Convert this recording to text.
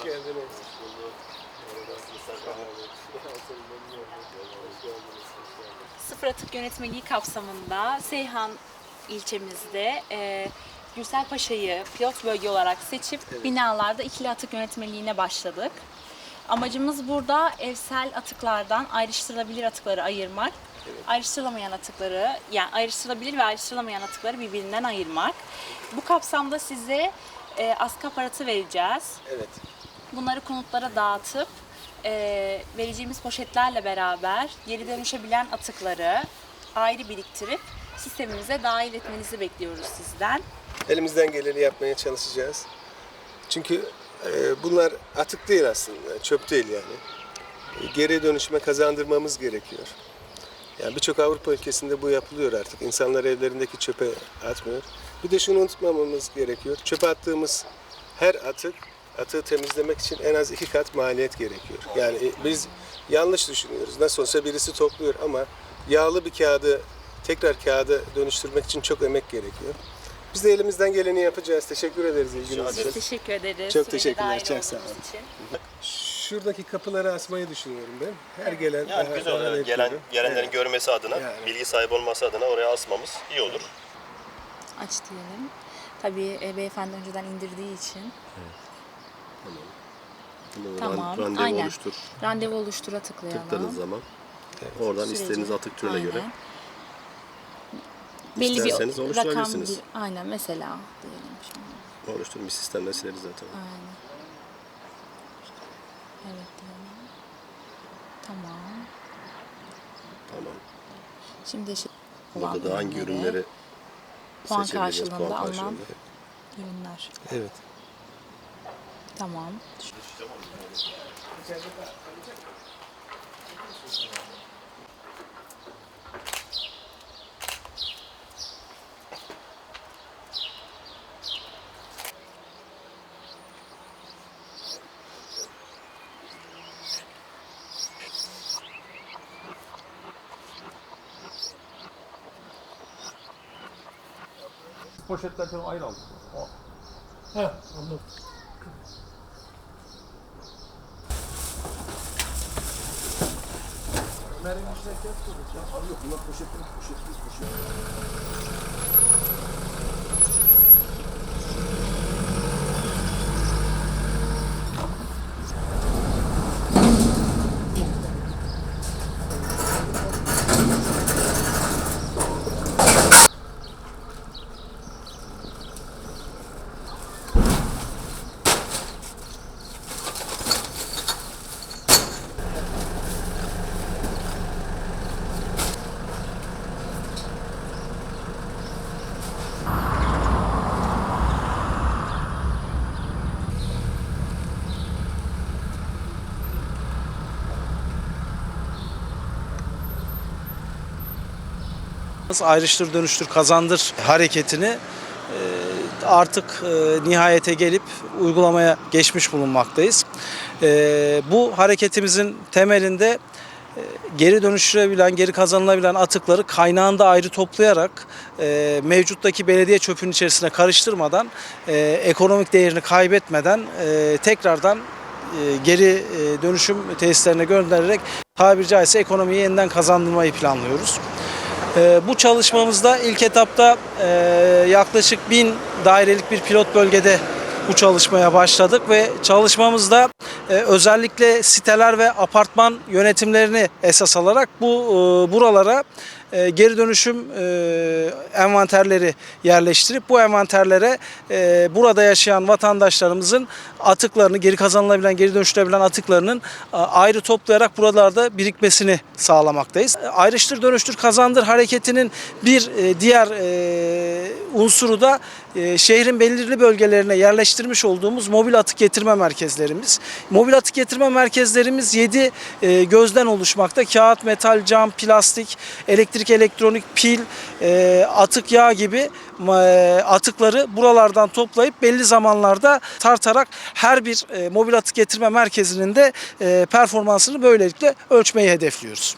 Hoş geldiniz. Sıfır atık yönetmeliği kapsamında Seyhan ilçemizde e, Gürsel Paşa'yı pilot bölge olarak seçip binalarda ikili atık yönetmeliğine başladık. Amacımız burada evsel atıklardan ayrıştırılabilir atıkları ayırmak, ayrıştırılamayan atıkları, yani ayrıştırılabilir ve ayrıştırılamayan atıkları birbirinden ayırmak. Bu kapsamda size e, askı aparatı vereceğiz. Evet. Bunları konutlara dağıtıp e, vereceğimiz poşetlerle beraber geri dönüşebilen atıkları ayrı biriktirip sistemimize dahil etmenizi bekliyoruz sizden. Elimizden geleni yapmaya çalışacağız. Çünkü e, bunlar atık değil aslında, çöp değil yani. E, geri dönüşüme kazandırmamız gerekiyor. Yani birçok Avrupa ülkesinde bu yapılıyor artık. İnsanlar evlerindeki çöpe atmıyor. Bir de şunu unutmamamız gerekiyor. Çöpe attığımız her atık, atığı temizlemek için en az iki kat maliyet gerekiyor. Yani e, biz yanlış düşünüyoruz. Nasıl olsa birisi topluyor ama yağlı bir kağıdı tekrar kağıda dönüştürmek için çok emek gerekiyor. Biz de elimizden geleni yapacağız. Teşekkür ederiz ilginiz Biz için. teşekkür ederiz. Çok teşekkürler, çok sağ olun. için. Şuradaki kapıları asmayı düşünüyorum ben. Her gelen Yani daha- güzel daha olur. Gelen, gelenlerin Evet. görmesi adına, Yani. bilgi sahibi olması adına oraya asmamız iyi olur. Aç diyelim. Tabii e, beyefendi önceden indirdiği için. Tamam, Randevu aynen. oluştur. Randevu oluştura tıklayalım. Tıkladığınız zaman oradan Süreci- istediğiniz atık türüne göre Aynen. Belli İsterseniz bir rakam bir, aynen mesela diyelim şimdi. oluşturun. Bir sistemle sileriz zaten. Aynen. Evet diyelim. Tamam. Tamam. Şimdi şey Burada da hangi ürünleri puan karşılığında alınan karşılığında. ürünler. Evet. Tamam. Poşetler falan ayrı aldık. Heh, anladım. Yok bunlar poşetler, poşetli poşet. Ayrıştır dönüştür kazandır hareketini e, artık e, nihayete gelip uygulamaya geçmiş bulunmaktayız. E, Bu hareketimizin temelinde geri dönüştürebilen, geri kazanılabilen atıkları kaynağında ayrı toplayarak e, mevcuttaki belediye çöpünün içerisine karıştırmadan, ekonomik değerini kaybetmeden tekrardan geri dönüşüm tesislerine göndererek tabiri caizse ekonomiyi yeniden kazandırmayı planlıyoruz. Ee, bu çalışmamızda ilk etapta e, yaklaşık bin dairelik bir pilot bölgede bu çalışmaya başladık ve çalışmamızda e, özellikle siteler ve apartman yönetimlerini esas alarak bu e, buralara e, geri dönüşüm e, envanterleri yerleştirip bu envanterlere e, burada yaşayan vatandaşlarımızın atıklarını geri kazanılabilen, geri dönüştürülebilen atıklarının ayrı toplayarak buralarda birikmesini sağlamaktayız. Ayrıştır dönüştür kazandır hareketinin bir diğer unsuru da şehrin belirli bölgelerine yerleştirmiş olduğumuz mobil atık getirme merkezlerimiz. Mobil atık getirme merkezlerimiz 7 gözden oluşmakta. Kağıt, metal, cam, plastik, elektrik, elektronik, pil, e, atık yağ gibi e, atıkları buralardan toplayıp belli zamanlarda tartarak her bir e, mobil atık getirme merkezinin de e, performansını böylelikle ölçmeyi hedefliyoruz.